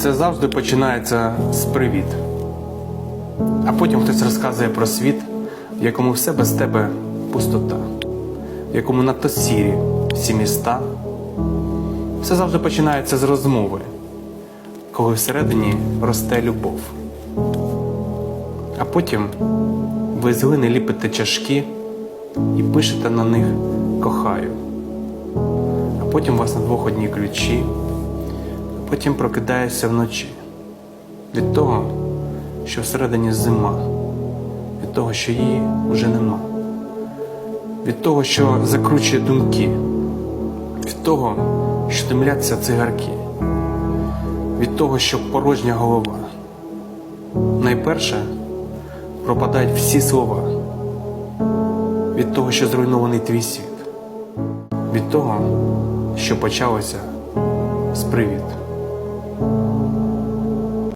Це завжди починається з привіт. А потім хтось розказує про світ, в якому все без тебе пустота, в якому надто сірі всі міста. Все завжди починається з розмови, коли всередині росте любов. А потім ви з глини ліпите чашки і пишете на них кохаю. А потім у вас на двох одні ключі, потім прокидаєшся вночі. Від того, що всередині зима, від того, що її вже нема, від того, що закручує думки, від того, що димляться цигарки, від того, що порожня голова. Найперше пропадають всі слова. Від того, що зруйнований твій світ, від того, що почалося з привіт.